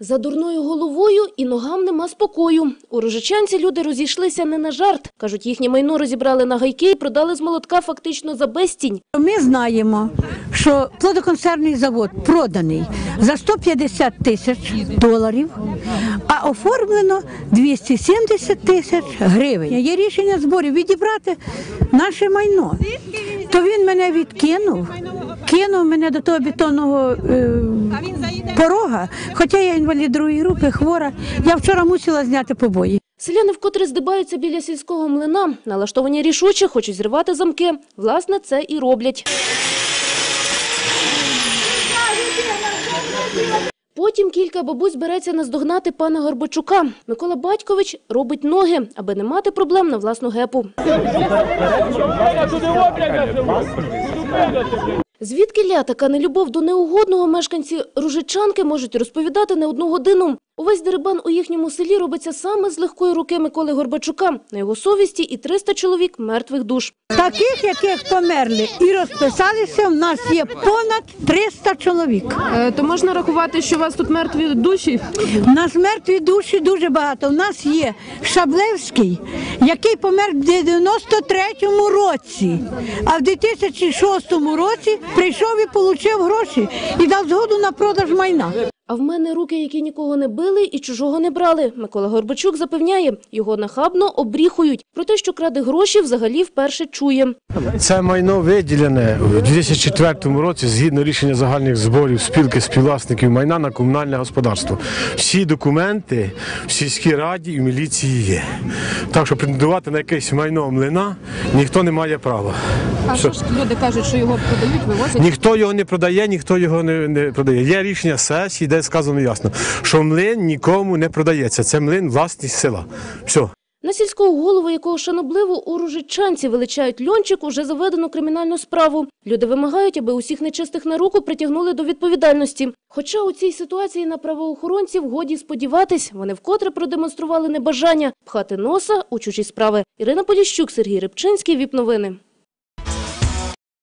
За дурною головою і ногам нема спокою. У Рожичанці люди розійшлися не на жарт. Кажуть, їхнє майно розібрали на гайки і продали з молотка фактично за безцінь. Ми знаємо, що плодоконсервний завод проданий за 150 тисяч доларів, а оформлено 270 тисяч гривень. Є рішення зборів відібрати наше майно. То він мене відкинув, кинув мене до того бетонного е, порога, хоча я інвалід другої групи, хвора. Я вчора мусила зняти побої. Селяни вкотре здибаються біля сільського млина. Налаштовані рішуче, хочуть зривати замки. Власне, це і роблять. Потім кілька бабусь береться наздогнати пана Горбачука. Микола Батькович робить ноги, аби не мати проблем на власну гепу. Звідки ля така нелюбов до неугодного мешканці Ружичанки можуть розповідати не одну годину. Увесь дерибан у їхньому селі робиться саме з легкої руки Миколи Горбачука. На його совісті і 300 чоловік мертвих душ. Таких, яких померли і розписалися, в нас є понад 300 чоловік. Е, То можна рахувати, що у вас тут мертві душі? У нас мертві душі дуже багато. У нас є Шаблевський, який помер в 93-му році, а в 2006 році прийшов і отримав гроші і дав згоду на продаж майна. А в мене руки, які нікого не били і чужого не брали. Микола Горбачук запевняє, його нахабно обріхують. Про те, що краде гроші, взагалі вперше чує. Це майно виділене у 2004 році згідно рішення загальних зборів спілки співвласників майна на комунальне господарство. Всі документи в сільській раді і в міліції є. Так що претендувати на якесь майно млина ніхто не має права. А що ж люди кажуть, що його продають, вивозять? Ніхто його не продає, ніхто його не, не продає. Є рішення сесії, де сказано ясно, що млин нікому не продається. Це млин власність села. Все. На сільського голову, якого шанобливо у Ружичанці величають льончик, уже заведено кримінальну справу. Люди вимагають, аби усіх нечистих на руку притягнули до відповідальності. Хоча у цій ситуації на правоохоронців годі сподіватись, вони вкотре продемонстрували небажання пхати носа у чужі справи. Ірина Поліщук, Сергій Рибчинський, ВІП Новини.